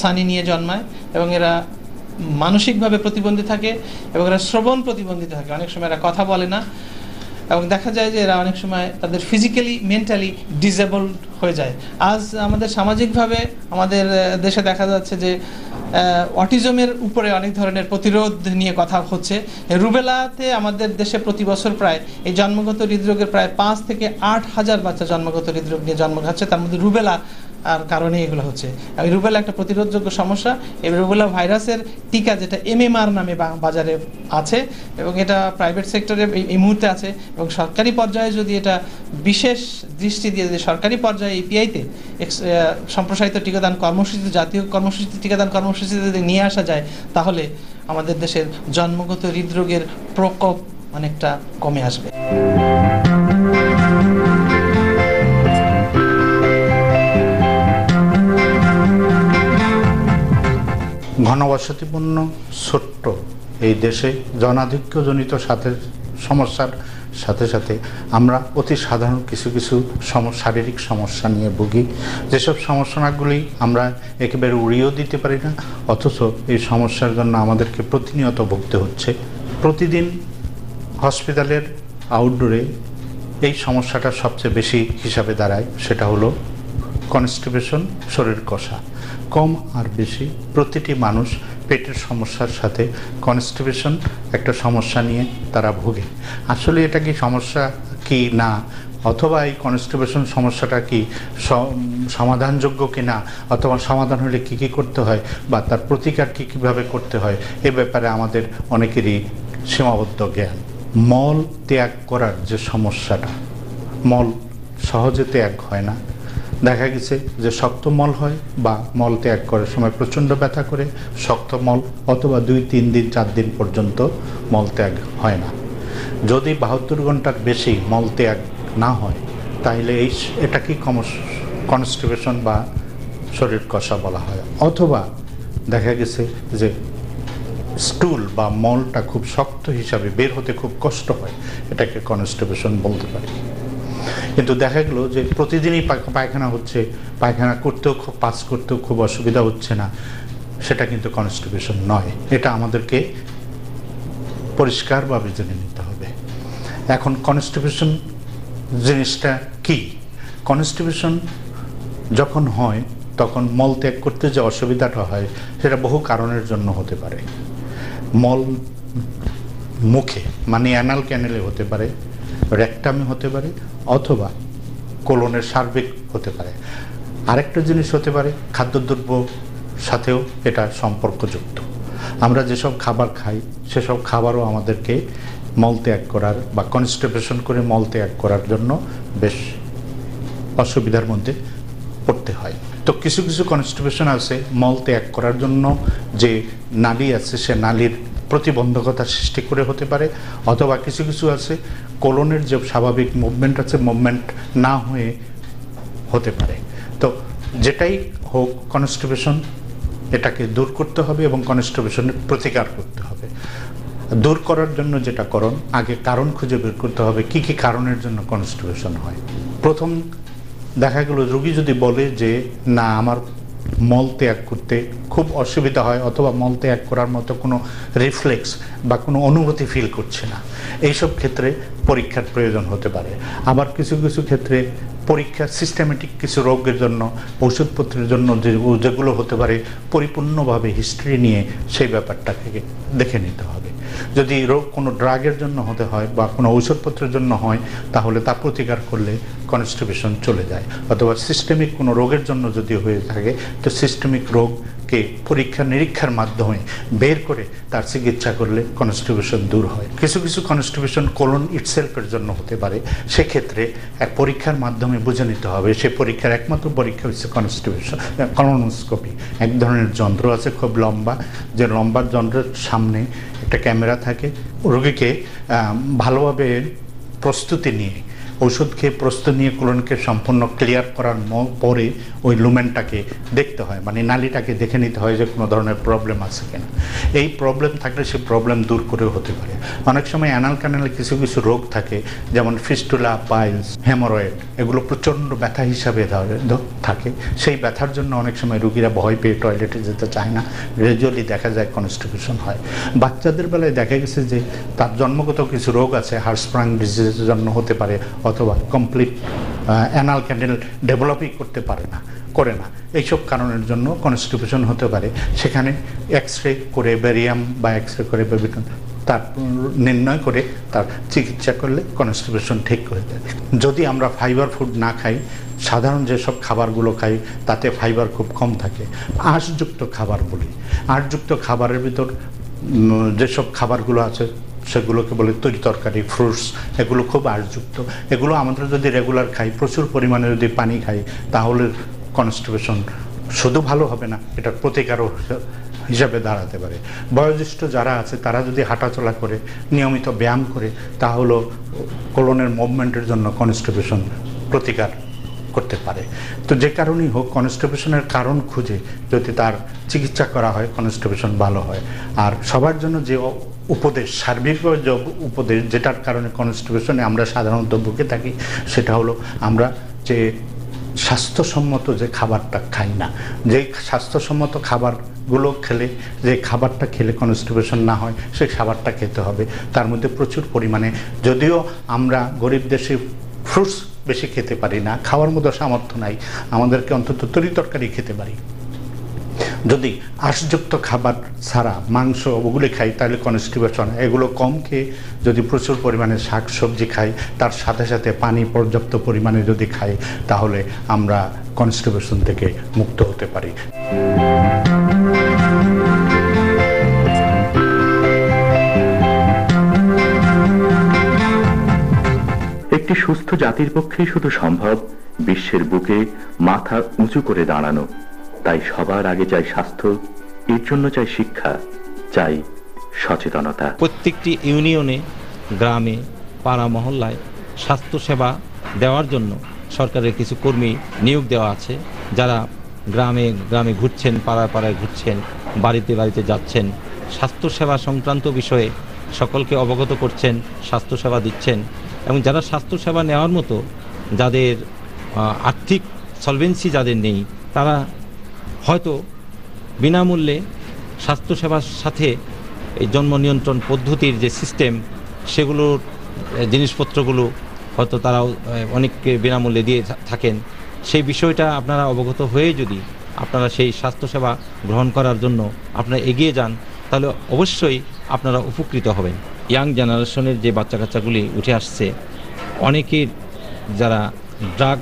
সানি নিয়ে জন্মায় এবং এরা মানসিকভাবে প্রতিবন্ধী থাকে এবং এরা শ্রবণ প্রতিবন্ধী থাকে। অনেক সময় এরা কথা বলে না এবং দেখা যায় যে এরা অনেক সময় তাদের ফিজিক্যালি মেন্টালি ডিসেবলড হয়ে যায়। আজ আমাদের সামাজিকভাবে আমাদের দেশে দেখা যাচ্ছে যে অটিজমের উপরে অনেক ধরনের প্রতিরোধ নিয়ে কথা হচ্ছে। রুবেলাতে আমাদের দেশে প্রতি বছর প্রায় এই জন্মগত হৃদরোগের প্রায় পাঁচ থেকে আট হাজার বাচ্চা জন্মগত হৃদরোগ নিয়ে জন্ম খাচ্ছে। তার মধ্যে রুবেলা আর কারণে এগুলো হচ্ছে। রুবেলা একটা প্রতিরোধযোগ্য সমস্যা। এই রুবেলা ভাইরাসের টিকা যেটা এমএমআর নামে বাজারে আছে এবং এটা প্রাইভেট সেক্টরে এই- এই মুহূর্তে আছে এবং সরকারি পর্যায়ে যদি এটা বিশেষ দৃষ্টি দিয়ে যদি সরকারি পর্যায়ে ইপিআইতে সম্প্রসারিত টিকাদান কর্মসূচিতে, জাতীয় কর্মসূচিতে, টিকাদান কর্মসূচিতে যদি নিয়ে আসা যায়, তাহলে আমাদের দেশের জন্মগত হৃদরোগের প্রকোপ অনেকটা কমে আসবে। ঘনবসতিপূর্ণ, ছোট্ট এই দেশে জনাধিক্যজনিত সাথে সমস্যার সাথে সাথে আমরা অতি সাধারণ কিছু কিছু শারীরিক সমস্যা নিয়ে ভুগি। যেসব সমস্যাগুলি আমরা একেবারে উড়িয়েও দিতে পারি না, অথচ এই সমস্যার জন্য আমাদেরকে প্রতিনিয়ত ভুগতে হচ্ছে। প্রতিদিন হসপিটালের আউটডোরে এই সমস্যাটা সবচেয়ে বেশি হিসাবে দাঁড়ায়, সেটা হলো কনস্টিপেশন, শরীর কষা। কম আর বেশি প্রতিটি মানুষ পেটের সমস্যার সাথে কনস্টিপেশন একটা সমস্যা নিয়ে তারা ভোগে। আসলে এটা কি সমস্যা কি না? অথবা এই কনস্টিপেশন সমস্যাটা কি সমাধানযোগ্য কি না? অথবা সমাধান হলে কি কি করতে হয়? বা তার প্রতিকার কি কীভাবে করতে হয়? এ ব্যাপারে আমাদের অনেকেরই সীমাবদ্ধ জ্ঞান। মল ত্যাগ করার যে সমস্যাটা, মল সহজে ত্যাগ হয় না। দেখা গেছে যে শক্ত মল হয় বা মল ত্যাগ করার সময় প্রচণ্ড ব্যথা করে, শক্ত মল অথবা দুই, তিন দিন, চার দিন পর্যন্ত মল ত্যাগ হয় না। যদি বাহাত্তর ঘণ্টার বেশি মল ত্যাগ না হয় তাহলে এই এটা কি কনস্টিপেশন বা শরীর কষা বলা হয়? অথবা দেখা গেছে যে স্টুল বা মলটা খুব শক্ত হিসাবে বের হতে খুব কষ্ট হয়, এটাকে কনস্টিপেশন বলতে পারি। কিন্তু দেখা গেলো যে প্রতিদিনই পায়খানা হচ্ছে, পায়খানা করতেও খুব পাস করতেও খুব অসুবিধা হচ্ছে না। সেটা কিন্তু কনস্টিপেশন নয়। এটা আমাদেরকে পরিষ্কারভাবে জেনে নিতে হবে। এখন কনস্টিপেশন জিনিসটা কি? কনস্টিপেশন যখন হয়, তখন মল ত্যাগ করতে যে অসুবিধাটা হয়, সেটা বহু কারণের জন্য হতে পারে। মল মুখে মানে অ্যানাল ক্যানেলে হতে পারে। রেকটামে হতে পারে অথবা কোলনের সার্বিক হতে পারে। আরেকটা জিনিস হতে পারে, খাদ্যদ্রব্য সাথেও এটা সম্পর্কযুক্ত। আমরা যেসব খাবার খাই, সেসব খাবারও আমাদেরকে মল ত্যাগ করার বা কনস্টিপেশন করে মল ত্যাগ করার জন্য বেশ অসুবিধার মধ্যে পড়তে হয়। তো কিছু কিছু কনস্টিপেশন আছে মল ত্যাগ করার জন্য যে নালী আছে, সে নালীর প্রতিবন্ধকতা সৃষ্টি করে হতে পারে, অথবা কিছু কিছু আছে কোলনের যে স্বাভাবিক মুভমেন্ট আছে মুভমেন্ট না হয়ে হতে পারে। তো যেটাই হোক কনস্টিপেশন এটাকে দূর করতে হবে এবং কনস্টিপেশনের প্রতিকার করতে হবে। দূর করার জন্য যেটা করণ, আগে কারণ খুঁজে বের করতে হবে, কি কি কারণের জন্য কনস্টিপেশন হয়। প্রথম দেখা গেল, রোগী যদি বলে যে, না, আমার মল ত্যাগ করতে খুব অসুবিধা হয় অথবা মল ত্যাগ করার মতো কোনো রিফ্লেক্স বা কোনো অনুভূতি ফিল করছে না। এইসব ক্ষেত্রে পরীক্ষার প্রয়োজন হতে পারে। আবার কিছু কিছু ক্ষেত্রে পরীক্ষা সিস্টেমেটিক কিছু রোগের জন্য, ওষুধপত্রের জন্য যেগুলো হতে পারে, পরিপূর্ণভাবে হিস্ট্রি নিয়ে সেই ব্যাপারটাকে দেখে নিতে হবে। যদি রোগ কোনো ড্রাগের জন্য হতে হয় বা কোনো ঔষধপত্রের জন্য হয়, তাহলে তা প্রতিকার করলে কনস্টিপেশন চলে যায়। অথবা সিস্টেমিক কোনো রোগের জন্য যদি হয়ে থাকে, তো সিস্টেমিক রোগকে পরীক্ষা নিরীক্ষার মাধ্যমে বের করে তার চিকিৎসা করলে কনস্টিপেশন দূর হয়। কিছু কিছু কনস্টিপেশন কোলন ইটসেলফের জন্য হতে পারে। সেক্ষেত্রে এক পরীক্ষার মাধ্যমে বুঝে নিতে হবে, সে পরীক্ষার একমাত্র পরীক্ষা হচ্ছে কনস্টিপেশন কলোনোস্কোপি এক ধরনের যন্ত্র আছে খুব লম্বা, যে লম্বা যন্ত্রের সামনে একটা ক্যামেরা থাকে রোগীকে ভালোভাবে প্রস্তুতি নিয়ে ওষুধ খেয়ে প্রস্তুত নিয়ে কোলনকে সম্পূর্ণ ক্লিয়ার করার পরে ওই লুমেনটাকে দেখতে হয়। মানে নালীটাকে দেখে নিতে হয় যে কোনো ধরনের প্রবলেম আছে কিনা। এই প্রবলেম থাকলে সে প্রবলেম দূর করেও হতে পারে। অনেক সময় অ্যানাল ক্যানালে কিছু কিছু রোগ থাকে, যেমন ফিস্টুলা পাইলস হেমোরয়েড এগুলো প্রচণ্ড ব্যথা হিসাবে থাকে। সেই ব্যথার জন্য অনেক সময় রুগীরা ভয় পেয়ে টয়লেটে যেতে চায় না। গ্রাজুয়ালি দেখা যায় কনস্টিটিউশন হয়। বাচ্চাদের বেলায় দেখা গেছে যে তার জন্মগত কিছু রোগ আছে হার্সপ্রাং ডিজিজের জন্য হতে পারে অথবা কমপ্লিট অ্যানাল ক্যান্ডেল ডেভেলপই করতে পারে না, করে না। এইসব কারণের জন্য কনস্টিটিউশন হতে পারে। সেখানে এক্স রে করে ব্যারিয়াম বা এক্স রে করে বেবিটন তার নির্ণয় করে তার চিকিৎসা করলে কনস্টিপেশন ঠিক করে দেয় যদি আমরা ফাইবার ফুড না খাই, সাধারণ যেসব খাবারগুলো খাই, তাতে ফাইবার খুব কম থাকে। আঁশযুক্ত খাবার বলি। আঁশযুক্ত খাবারের ভিতর যেসব খাবারগুলো আছে সেগুলোকে বলে তরি তরকারি ফ্রুটস এগুলো খুব আঁশযুক্ত। এগুলো আমাদের যদি রেগুলার খাই, প্রচুর পরিমাণে যদি পানি খাই, তাহলে কনস্টিপেশন শুধু ভালো হবে না এটার প্রতিকারও হিসাবে দাঁড়াতে পারে। বয়োজ্যেষ্ঠ যারা আছে, তারা যদি হাঁটাচলা করে, নিয়মিত ব্যায়াম করে তাহলে কোলনের মুভমেন্টের জন্য কনস্টিপেশন প্রতিকার। করতে পারে। তো যে কারণেই হোক কনস্টিপেশনের কারণ খুঁজে যদি তার চিকিৎসা করা হয় কনস্টিপেশন ভালো হয়। আর সবার জন্য যে উপদেশ সার্বিকভাবে যে উপদেশ যেটার কারণে কনস্টিপেশনে আমরা সাধারণত ভুগে থাকি, সেটা হলো আমরা যে স্বাস্থ্যসম্মত যে খাবারটা খাই না, যে স্বাস্থ্যসম্মত খাবারগুলো খেলে, যে খাবারটা খেলে কনস্টিপেশন না হয় সেই খাবারটা খেতে হবে। তার মধ্যে প্রচুর পরিমাণে, যদিও আমরা গরিব দেশে ফ্রুটস বেশি খেতে পারি না, খাওয়ার মতো সামর্থ্য নাই, আমাদেরকে অন্তত তরি তরকারি খেতে পারি। যদি আঁশযুক্ত খাবার ছাড়া মাংস ওগুলি খাই, তাহলে কনস্টিপেশন এগুলো কম খেয়ে যদি প্রচুর পরিমাণে শাক সবজি খাই, তার সাথে সাথে পানি পর্যাপ্ত পরিমাণে যদি খাই, তাহলে আমরা কনস্টিপেশন থেকে মুক্ত হতে পারি। একটি সুস্থ জাতির পক্ষেই শুধু সম্ভব বিশ্বের বুকে মাথা উঁচু করে দাঁড়ানো। তাই সবার আগে চাই স্বাস্থ্য, এর জন্য চাই শিক্ষা, চাই সচেতনতা। প্রত্যেকটি ইউনিয়নে, গ্রামে, পাড়া মহল্লায় স্বাস্থ্যসেবা দেওয়ার জন্য সরকারের কিছু কর্মী নিয়োগ দেওয়া আছে। যারা গ্রামে গ্রামে ঘুরছেন, পাড়ায় পাড়ায় ঘুরছেন, বাড়িতে বাড়িতে যাচ্ছেন, স্বাস্থ্যসেবা সংক্রান্ত বিষয়ে সকলকে অবগত করছেন, স্বাস্থ্যসেবা দিচ্ছেন। এবং যারা স্বাস্থ্যসেবা নেওয়ার মতো যাদের আর্থিক সলভেন্সি যাদের নেই, তারা হয়তো বিনামূল্যে স্বাস্থ্যসেবার সাথে এই জন্ম নিয়ন্ত্রণ পদ্ধতির যে সিস্টেম সেগুলোর জিনিসপত্রগুলো হয়তো তারাও অনেককে বিনামূল্যে দিয়ে থাকেন। সেই বিষয়টা আপনারা অবগত হয়ে যদি আপনারা সেই স্বাস্থ্যসেবা গ্রহণ করার জন্য আপনারা এগিয়ে যান, তাহলে অবশ্যই আপনারা উপকৃত হবেন। ইয়াং জেনারেশনের যে বাচ্চা কাচ্চাগুলি উঠে আসছে অনেকের যারা ড্রাগ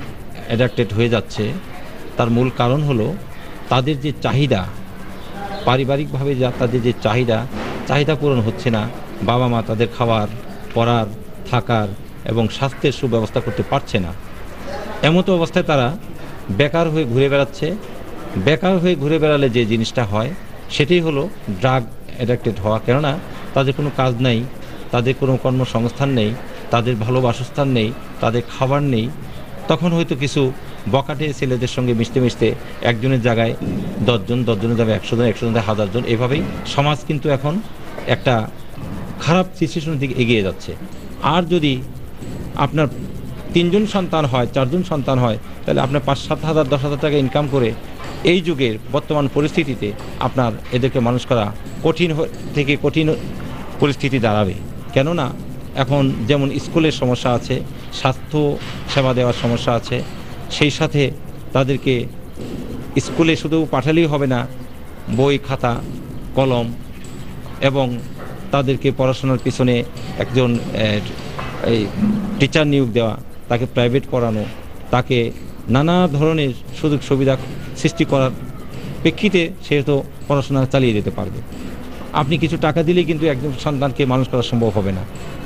অ্যাডাক্টেড হয়ে যাচ্ছে, তার মূল কারণ হলো তাদের যে চাহিদা, পারিবারিকভাবে যা তাদের যে চাহিদা চাহিদা পূরণ হচ্ছে না বাবা মা তাদের খাওয়ার, পড়ার, থাকার এবং স্বাস্থ্যের সুব্যবস্থা করতে পারছে না। এমতো অবস্থায় তারা বেকার হয়ে ঘুরে বেড়াচ্ছে। বেকার হয়ে ঘুরে বেড়ালে যে জিনিসটা হয়, সেটাই হলো ড্রাগ অ্যাডাক্টেড হওয়া। কেননা তাদের কোনো কাজ নেই তাদের কোনো কর্মসংস্থান নেই, তাদের ভালো বাসস্থান নেই, তাদের খাবার নেই। তখন হয়তো কিছু বকাটে ছেলেদের সঙ্গে মিশতে মিশতে একজনের জায়গায় দশজন, দশজনের জায়গায় একশো জন একশো জনের হাজার জন এভাবেই সমাজ কিন্তু এখন একটা খারাপ সিচুয়েশনের দিকে এগিয়ে যাচ্ছে। আর যদি আপনার তিনজন সন্তান হয়, চারজন সন্তান হয়, তাহলে আপনার পাঁচ, সাত হাজার, দশ হাজার টাকা ইনকাম করে এই যুগের বর্তমান পরিস্থিতিতে আপনার এদেরকে মানুষ করা কঠিন থেকে কঠিন পরিস্থিতি দাঁড়াবে। কেননা এখন যেমন স্কুলের সমস্যা আছে, স্বাস্থ্য সেবা দেওয়ার সমস্যা আছে, সেই সাথে তাদেরকে স্কুলে শুধু পাঠালেই হবে না, বই, খাতা, কলম এবং তাদেরকে পড়াশোনার পিছনে একজন এই টিচার নিয়োগ দেওয়া, তাকে প্রাইভেট পড়ানো, তাকে নানা ধরনের সুযোগ সুবিধা সৃষ্টি করার প্রেক্ষিতে সে তো পড়াশোনা চালিয়ে যেতে পারবে। আপনি কিছু টাকা দিলেই কিন্তু একজন সন্তানকে মানুষ করা সম্ভব হবে না।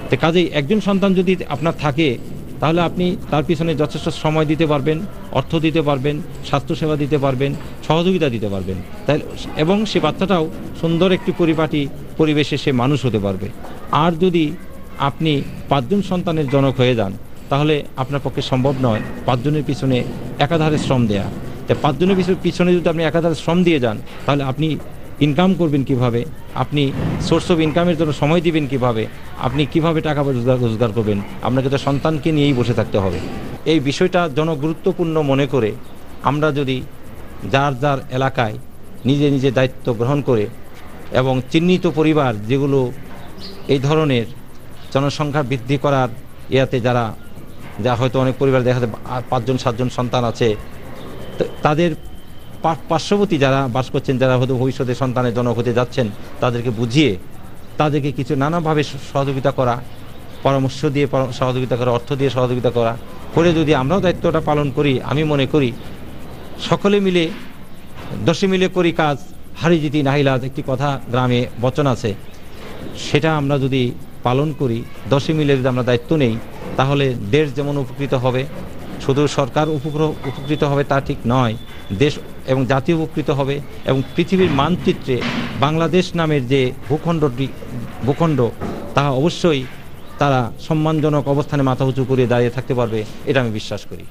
তো কাজেই একজন সন্তান যদি আপনার থাকে, তাহলে আপনি তার পিছনে যথেষ্ট সময় দিতে পারবেন, অর্থ দিতে পারবেন, স্বাস্থ্যসেবা দিতে পারবেন, সহযোগিতা দিতে পারবেন। তাই এবং সে বাচ্চাটাও সুন্দর একটি পরিপাটি পরিবেশে সে মানুষ হতে পারবে। আর যদি আপনি পাঁচজন সন্তানের জনক হয়ে যান, তাহলে আপনার পক্ষে সম্ভব নয় পাঁচজনের পিছনে একাধারে শ্রম দেয়া। তাই পাঁচজনের পিছনে যদি আপনি একাধারে শ্রম দিয়ে যান, তাহলে আপনি ইনকাম করবেন কীভাবে? আপনি সোর্স অফ ইনকামের জন্য সময় দিবেন কীভাবে? আপনি কীভাবে টাকা রোজগার রোজগার করবেন? আপনাকে তো সন্তানকে নিয়েই বসে থাকতে হবে। এই বিষয়টা জনগুরুত্বপূর্ণ মনে করে আমরা যদি যার যার এলাকায় নিজে নিজে দায়িত্ব গ্রহণ করে এবং চিহ্নিত পরিবার যেগুলো এই ধরনের জনসংখ্যা বৃদ্ধি করার ইয়াতে যারা, যা হয়তো অনেক পরিবার দেখা যায় পাঁচজন, সাতজন সন্তান আছে তাদের পার্শ্ববর্তী যারা বাস করছেন, যারা হয়তো ভবিষ্যতে সন্তানের জনক হতে যাচ্ছেন, তাদেরকে বুঝিয়ে তাদেরকে কিছু নানাভাবে সহযোগিতা করা, পরামর্শ দিয়ে সহযোগিতা করা, অর্থ দিয়ে সহযোগিতা করা, করে যদি আমরাও দায়িত্বটা পালন করি, আমি মনে করি সকলে মিলে, দশে মিলে করি কাজ, হারি জিতি নাহিলাজ একটি কথা গ্রামে বচন আছে। সেটা আমরা যদি পালন করি, দশে মিলে যদি আমরা দায়িত্ব নেই, তাহলে দেশ যেমন উপকৃত হবে, শুধু সরকার উপকৃত হবে তা ঠিক নয় দেশ এবং জাতীয় উপকৃত হবে এবং পৃথিবীর মানচিত্রে বাংলাদেশ নামের যে ভূখণ্ডটি, ভূখণ্ড, তাহা অবশ্যই তারা সম্মানজনক অবস্থানে মাথা উঁচু করে দাঁড়িয়ে থাকতে পারবে, এটা আমি বিশ্বাস করি।